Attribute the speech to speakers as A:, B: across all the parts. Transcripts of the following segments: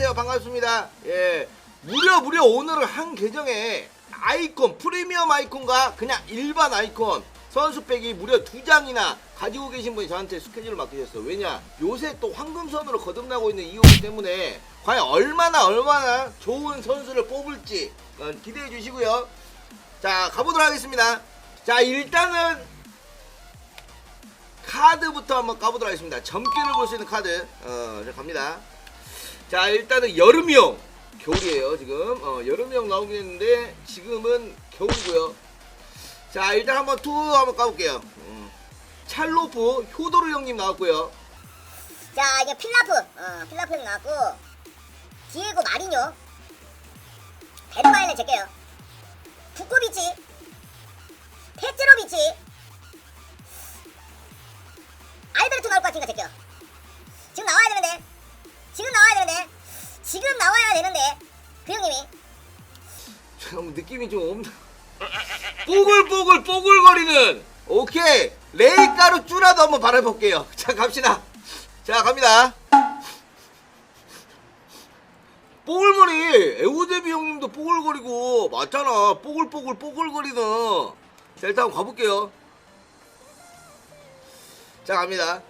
A: 안녕하세요. 반갑습니다. 예. 무려 무려 오늘은 한 계정에 아이콘 프리미엄 아이콘과 그냥 일반 아이콘 선수팩이 무려 두 장이나 가지고 계신 분이 저한테 스케줄을 맡기셨어요. 왜냐? 요새 또 황금선으로 거듭나고 있는 이유기 때문에 과연 얼마나 얼마나 좋은 선수를 뽑을지 어, 기대해 주시고요. 자, 가보도록 하겠습니다. 자, 일단은 카드부터 한번 까보도록 하겠습니다. 점괘를 볼 수 있는 카드. 어, 자, 갑니다. 자, 일단은 여름용. 겨울이에요, 지금. 어, 여름용 나오긴 했는데, 지금은 겨울이고요. 자, 일단 한번 투 한번 까볼게요. 음. 찰로프, 효도르 형님 나왔고요.
B: 자 이게 필라프 어 필라프 형 나왔고 디에고 마리뇨 베르마일렌 제게요 부코비치 페트로비치
A: 느낌이 좀 없나. 뽀글뽀글 뽀글거리는. 오케이. 레이가루 쭈라도 한번 바라볼게요. 자, 갑시다. 자, 갑니다. 뽀글머리 에우데비 형님도 뽀글거리고 맞잖아 뽀글뽀글 뽀글거리는 자 일단 가볼게요 자 갑니다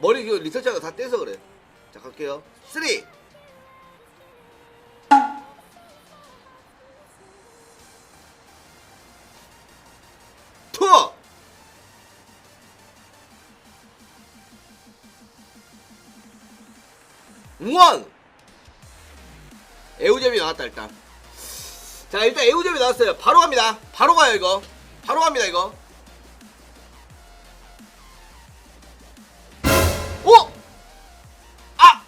A: 머리 그 리서치가 다 떼서 그래 자 갈게요 3 2원 에우제비 나왔다 일단. 자 일단 에우제비 나왔어요. 바로 갑니다. 바로 가요 이거. 바로 갑니다 이거. 오! 아!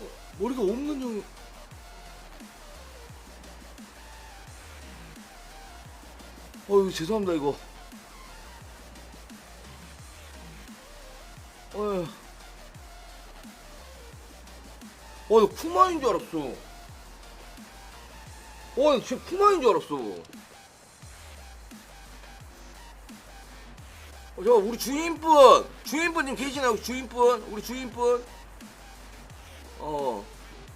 A: 어, 머리가 없는 형 어유 죄송합니다 이거. 어휴. 어, 나 쿠마인 줄 알았어. 어, 나 쿠마인 줄 알았어. 어, 저 우리 주인분, 주인분 님 계시나요? 주인분, 우리 주인분. 어,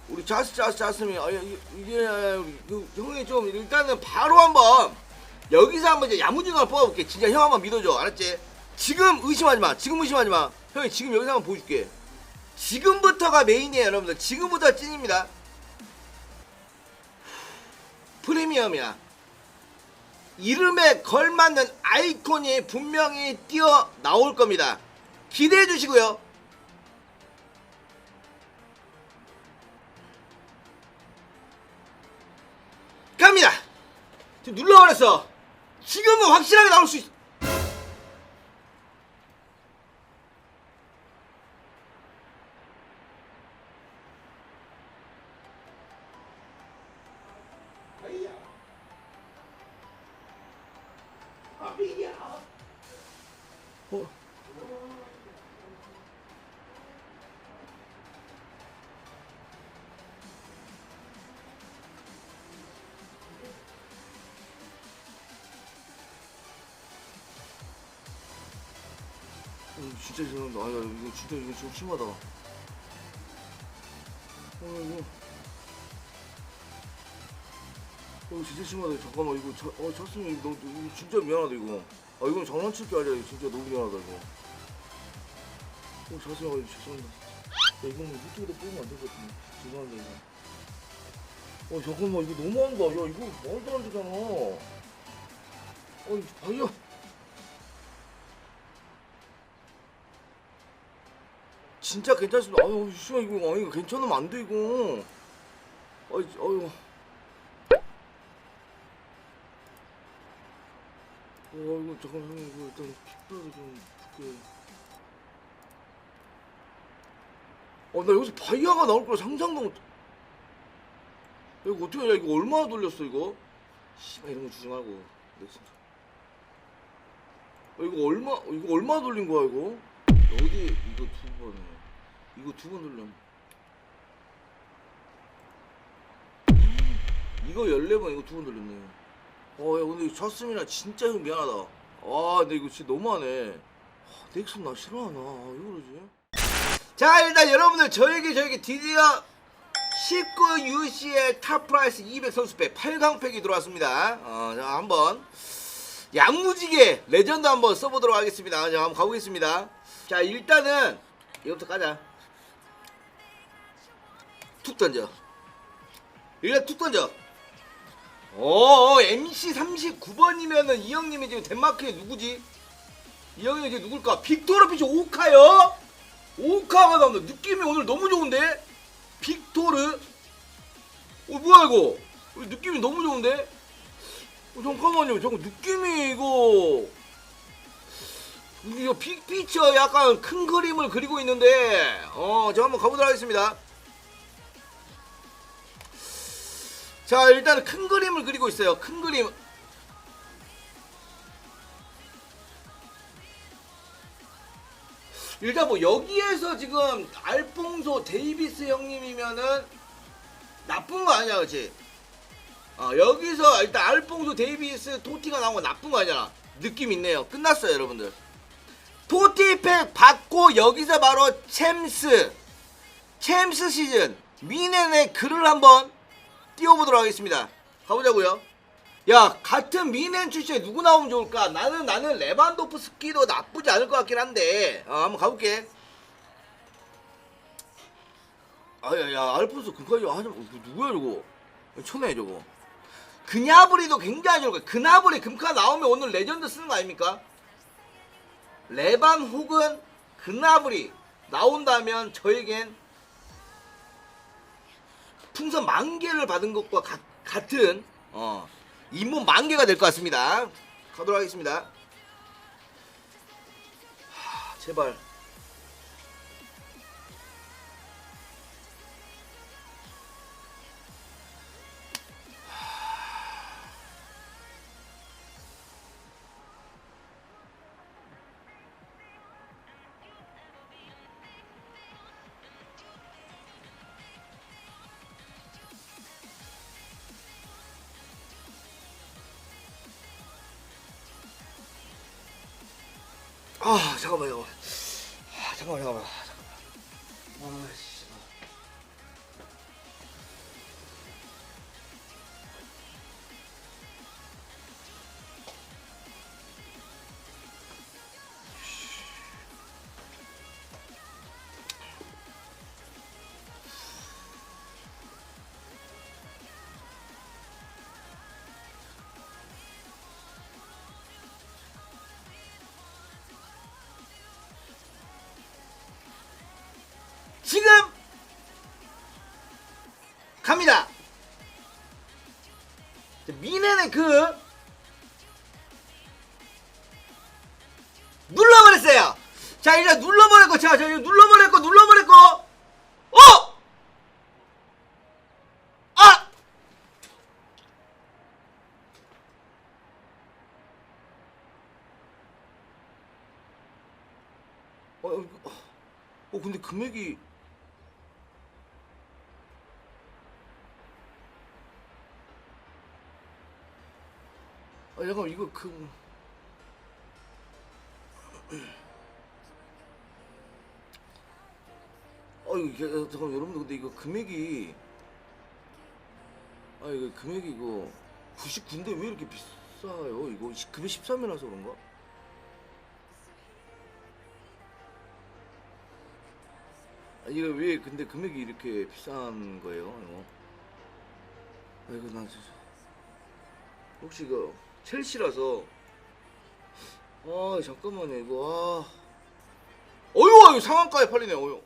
A: 우리 자스 자스 자스미, 아, 이게, 이게 우리 그 형이 좀 일단은 바로 한번 여기서 한번 이제 야무지게 뽑아볼게. 진짜 형 한번 믿어줘. 알았지? 지금 의심하지 마. 지금 의심하지 마. 형이 지금 여기서 한번 보여줄게. 지금부터가 메인이에요, 여러분들. 지금부터 찐입니다. 프리미엄이야. 이름에 걸맞는 아이콘이 분명히 뛰어 나올 겁니다. 기대해 주시고요. 갑니다. 지금 눌러버렸어. 지금은 확실하게 나올 수 있. 어. 어, 진짜 죄송합니다. 아, 야, 이거 진짜 이거 좀 심하다. 어, 이거. 어, 진짜 심하다. 잠깐만, 이거, 자, 어, 찼으면 이거, 너무- 이거 진짜 미안하다, 이거. 아, 이건 장난칠 게 아니라, 이거 진짜 너무 미안하다, 이거. 어, 자세히, 아, 죄송합니다. 야, 이거는 유튜브에 뽑으면 안 될 것 같은데. 죄송합니다, 이거. 어, 잠깐만, 이거 너무한다. 야, 이거 말도 안 되잖아. 어, 이 바이오. 진짜 괜찮습니다. 아유, 씨발 이거 아 이거 괜찮으면 안 돼 이거. 아이, 아유. 어, 이거 잠깐 형 이거 일단 킥보드 좀 줄게. 어, 나 여기서 바이아가 나올 걸 상상도 못. 야, 이거 어떻게 야 이거 얼마나 돌렸어 이거? 씨발 이런 거 주지 말고. 내 진짜. 어, 이거 얼마 이거 얼마 돌린 거야 이거? 어디 이거 두 번. 이거 두번 돌려. 이거 14번 이거 두번 돌렸네. 어, 야, 근데 졌으면 진짜 형 미안하다. 아, 근데 이거 진짜 너무하네. 아, 넥슨 나 싫어하나? 아, 왜 그러지? 자, 일단 여러분들 저에게 저에게 드디어 19 UCL 탑 프라이스 200 선수팩 8강팩이 들어왔습니다. 어, 자, 한번 양무지게 레전드 한번 써보도록 하겠습니다. 자, 한번 가보겠습니다. 자, 일단은 이거부터 까자. 툭 던져. 일단 툭 던져. 어, MC 39번이면은 이 형님이 지금 덴마크에 누구지? 이 형이 이제 누굴까? 빅토르 피치 오카요? 오카가 나온다. 느낌이 오늘 너무 좋은데? 빅토르? 어, 뭐야, 이거? 어, 느낌이 너무 좋은데? 어, 잠깐만요. 잠깐, 느낌이 이거. 이거 빅피처 약간 큰 그림을 그리고 있는데, 어, 저 한번 가보도록 하겠습니다. 자 일단은 큰 그림을 그리고 있어요. 큰 그림. 일단 뭐 여기에서 지금 알퐁소 데이비스 형님이면은 나쁜 거 아니야 그치? 어 여기서 일단 알퐁소 데이비스 토티가 나온 건 나쁜 거 아니야. 느낌 있네요. 끝났어요 여러분들. 토티팩 받고 여기서 바로 챔스. 챔스 시즌. 미넨의 글을 한번 띄워보도록 하겠습니다. 가보자고요. 야 같은 미넨 출신에 누구 나오면 좋을까? 나는 나는 레반도프스키도 나쁘지 않을 것 같긴 한데 어, 한번 가볼게. 아야야 알폰소 그까지 하지 마. 그 누구야 저거? 천해 저거. 그냐브리도 굉장히 좋을 거야. 그나브리 금카 나오면 오늘 레전드 쓰는 거 아닙니까? 레반 혹은 그나브리 나온다면 저에겐 풍선 만 개를 받은 것과 가- 같은 어, 잇몸 만 개가 될 것 같습니다. 가도록 하겠습니다. 하, 제발. 아 잠깐만 잠깐만. 아, 잠깐만 잠깐만. 아씨. 갑니다. 미네는 그 눌러버렸어요. 자 이제 눌러버렸고 자, 자 이제 눌러버렸고 눌러버렸고 어! 아! 어, 어, 어 근데 금액이 아 잠깐 이거 그 어 이거 잠깐 여러분들 근데 이거 금액이 아 이거 금액이 이거 99인데 왜 이렇게 비싸요 이거 시- 금액 13이라서 그런가? 아, 이거 왜 근데 금액이 이렇게 비싼 거예요 이거? 아 이거 나 진짜 혹시 이거 첼시라서. 아 잠깐만요 이거. 아. 어휴 어휴 상한가에 팔리네 어휴